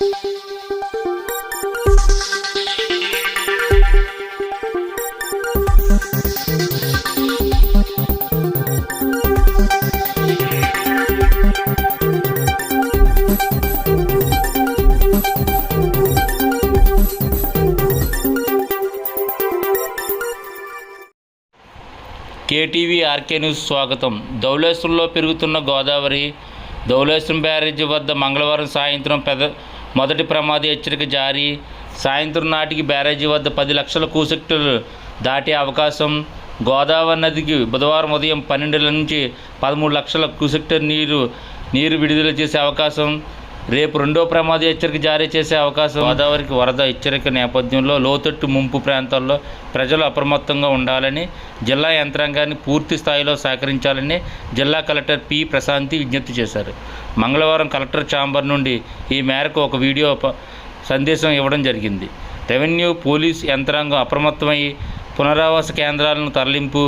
KTV RK news స్వాగతం. ధవళేశ్వరంలో పెరుగుతున్న గోదావరి ధవళేశ్వరం బ్యారేజీ వద్ద మంగళవారం సాయంత్రం పెద మొదటి ప్రమాద హెచ్చరిక జారీ. సాయంత్రం నాటికి బ్యారేజీ వద్ద పది లక్షల కూసెక్టులు దాటే అవకాశం. గోదావరి నదికి బుధవారం ఉదయం పన్నెండుల నుంచి పదమూడు లక్షల క్యూసెక్టర్ నీరు నీరు విడుదల చేసే అవకాశం. రేపు రెండో ప్రమాద హెచ్చరిక జారీ చేసే అవకాశం గోదావరికి వరద హెచ్చరిక నేపథ్యంలో లోతట్టు ముంపు ప్రాంతాల్లో ప్రజలు అప్రమత్తంగా ఉండాలని జిల్లా యంత్రాంగాన్ని పూర్తి స్థాయిలో సహకరించాలని జిల్లా కలెక్టర్ పి ప్రశాంతి విజ్ఞప్తి చేశారు. మంగళవారం కలెక్టర్ ఛాంబర్ నుండి ఈ మేరకు ఒక వీడియో సందేశం ఇవ్వడం జరిగింది. రెవెన్యూ పోలీస్ యంత్రాంగం అప్రమత్తమై పునరావాస కేంద్రాలను తరలింపు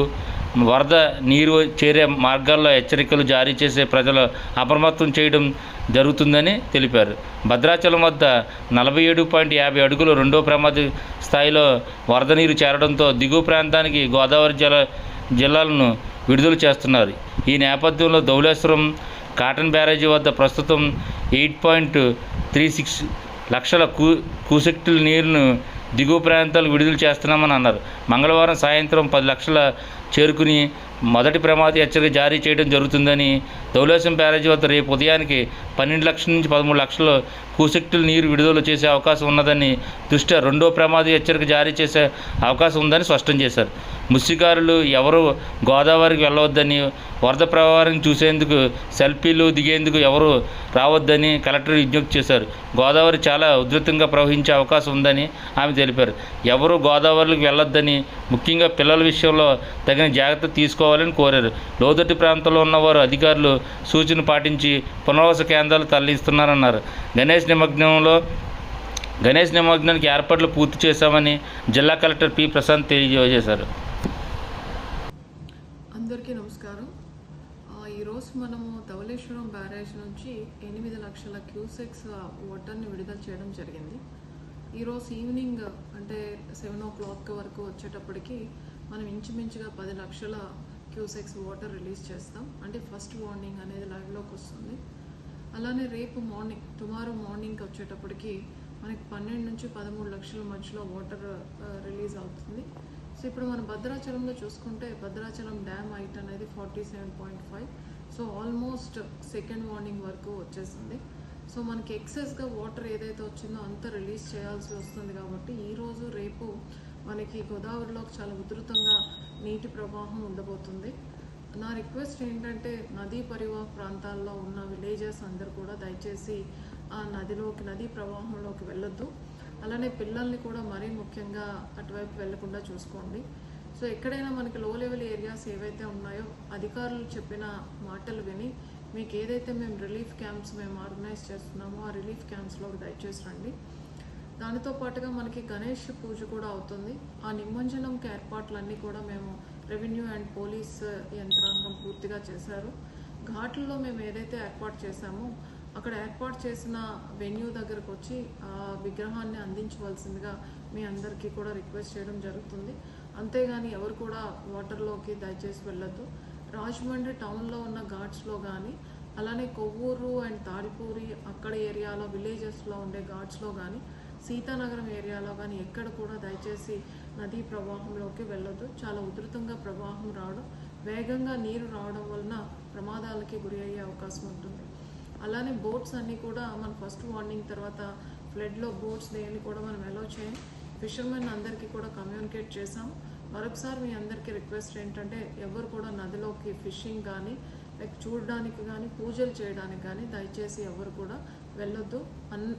వరద నీరు చేరే మార్గాల్లో హెచ్చరికలు జారీ చేసే ప్రజలు అప్రమత్తం చేయడం జరుగుతుందని తెలిపారు. భద్రాచలం వద్ద నలభై ఏడు పాయింట్ యాభై అడుగులు రెండో ప్రమాద స్థాయిలో వరద నీరు చేరడంతో దిగువ ప్రాంతానికి గోదావరి జల జిల్లాలను విడుదల చేస్తున్నారు. ఈ నేపథ్యంలో ధౌలేశ్వరం కాటన్ బ్యారేజీ వద్ద ప్రస్తుతం ఎయిట్ పాయింట్ త్రీ సిక్స్ లక్షల కూ కూసెక్టుల నీరును దిగువ ప్రాంతాలు విడుదల చేస్తున్నామని అన్నారు. మంగళవారం సాయంత్రం పది లక్షల చేరుకుని మొదటి ప్రమాద హెచ్చరిక జారీ చేయడం జరుగుతుందని ధవళేశ్వరం బ్యారేజీ వద్ద రేపు ఉదయానికి పన్నెండు లక్షల నుంచి పదమూడు లక్షల కూసెక్టులు నీరు విడుదల చేసే అవకాశం ఉన్నదని దృష్ట్యా రెండో ప్రమాద హెచ్చరిక జారీ చేసే అవకాశం ఉందని స్పష్టం చేశారు. ముత్స్యకారులు ఎవరు గోదావరికి వెళ్ళవద్దని వరద ప్రవాహాన్ని చూసేందుకు సెల్ఫీలు దిగేందుకు ఎవరు రావద్దని కలెక్టర్ విజ్ఞప్తి చేశారు. గోదావరి చాలా ఉధృతంగా ప్రవహించే అవకాశం ఉందని ఆమె తెలిపారు. ఎవరు గోదావరికి వెళ్ళొద్దని ముఖ్యంగా పిల్లల విషయంలో తగిన జాగ్రత్త తీసుకోవాలని కోరారు. లోతట్టు ప్రాంతంలో ఉన్నవారు అధికారులు సూచన పాటించి పునరావాస కేంద్రాలు తరలిస్తున్నారన్నారు. గణేష్ నిమగ్నంలో గణేష్ నిమగ్నానికి ఏర్పాట్లు పూర్తి చేశామని జిల్లా కలెక్టర్ పి. ప్రశాంత్ తెలియజేశారు. అందరికీ నమస్కారం. ఈరోజు మనము ధవలేశ్వరం బ్యారేజ్ నుంచి ఎనిమిది లక్షల క్యూసెక్స్ వాటర్ని విడుదల చేయడం జరిగింది. ఈరోజు ఈవినింగ్ అంటే సెవెన్ ఓ క్లాక్ వరకు వచ్చేటప్పటికి మనం ఇంచుమించుగా పది లక్షల క్యూసెక్స్ వాటర్ రిలీజ్ చేస్తాం. అంటే ఫస్ట్ వార్నింగ్ అనేది లైవ్లోకి వస్తుంది. అలానే రేపు మార్నింగ్ టుమారో మార్నింగ్కి వచ్చేటప్పటికి మనకి పన్నెండు నుంచి పదమూడు లక్షల మధ్యలో వాటర్ రిలీజ్ uh, అవుతుంది. సో ఇప్పుడు మనం భద్రాచలంలో చూసుకుంటే భద్రాచలం డ్యామ్ హైట్ అనేది forty seven point five so almost second warning వరకు వచ్చేసింది. సో మనకి ఎక్సెస్గా వాటర్ ఏదైతే వచ్చిందో అంతా రిలీజ్ చేయాల్సి వస్తుంది కాబట్టి ఈరోజు రేపు మనకి గోదావరిలోకి చాలా ఉధృతంగా నీటి ప్రవాహం ఉండబోతుంది. నా రిక్వెస్ట్ ఏంటంటే నదీ పరివాహ ప్రాంతాల్లో ఉన్న విలేజెస్ అందరూ కూడా దయచేసి ఆ నదిలోకి నదీ ప్రవాహంలోకి వెళ్ళొద్దు. అలానే పిల్లల్ని కూడా మరీ ముఖ్యంగా అటువైపు వెళ్ళకుండా చూసుకోండి. సో ఎక్కడైనా మనకి లో లెవెల్ ఏరియాస్ ఏవైతే ఉన్నాయో అధికారులు చెప్పిన మాటలు విని మీకు ఏదైతే మేము రిలీఫ్ క్యాంప్స్ మేము ఆర్గనైజ్ చేస్తున్నామో ఆ రిలీఫ్ క్యాంప్స్లోకి దయచేసి రండి. దానితో పాటుగా మనకి గణేష్ పూజ కూడా అవుతుంది. ఆ నిమజ్జనంకి ఏర్పాట్లన్నీ కూడా మేము రెవెన్యూ అండ్ పోలీస్ యంత్రాంగం పూర్తిగా చేశారు. ఘాట్లలో మేము ఏదైతే ఏర్పాటు చేశామో అక్కడ ఏర్పాటు చేసిన వెన్యూ దగ్గరకు వచ్చి ఆ విగ్రహాన్ని అందించవలసిందిగా మీ అందరికీ కూడా రిక్వెస్ట్ చేయడం జరుగుతుంది. అంతేగాని ఎవరు కూడా వాటర్లోకి దయచేసి వెళ్ళొద్దు. రాజమండ్రి టౌన్లో ఉన్న ఘాట్స్లో కానీ అలానే కొవ్వూరు అండ్ తాడిపూరి అక్కడ ఏరియాలో విలేజెస్లో ఉండే ఘాట్స్లో కానీ సీతానగరం ఏరియాలో కానీ ఎక్కడ కూడా దయచేసి నదీ ప్రవాహంలోకి వెళ్ళొద్దు. చాలా ఉధృతంగా ప్రవాహం రావడం వేగంగా నీరు రావడం వలన ప్రమాదాలకి గురి అయ్యే అవకాశం ఉంటుంది. అలానే బోట్స్ అన్నీ కూడా మన ఫస్ట్ వార్నింగ్ తర్వాత ఫ్లడ్లో బోట్స్ దేన్ని కూడా మనం అలౌ చేయం. ఫిషర్మెన్ అందరికీ కూడా కమ్యూనికేట్ చేసాం మరొకసారి మీ అందరికీ రిక్వెస్ట్ ఏంటంటే ఎవరు కూడా నదిలోకి ఫిషింగ్ కానీ లైక్ చూడడానికి కానీ పూజలు చేయడానికి కానీ దయచేసి ఎవరు కూడా వెళ్ళొద్దు. అన్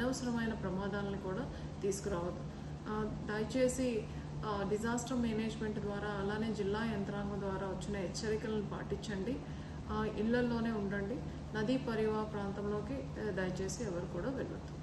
అనవసరమైన ప్రమాదాలను కూడా తీసుకురావద్దు. ఆ, దయచేసి డిజాస్టర్ మేనేజ్మెంట్ ద్వారా అలానే జిల్లా యంత్రాంగం ద్వారా వచ్చిన హెచ్చరికలను పాటించండి. ఆ, ఇళ్ళల్లోనే ఉండండి. నదీ పరివాహ ప్రాంతంలోకి దయచేసి ఎవరు కూడా వెళ్ళొద్దు.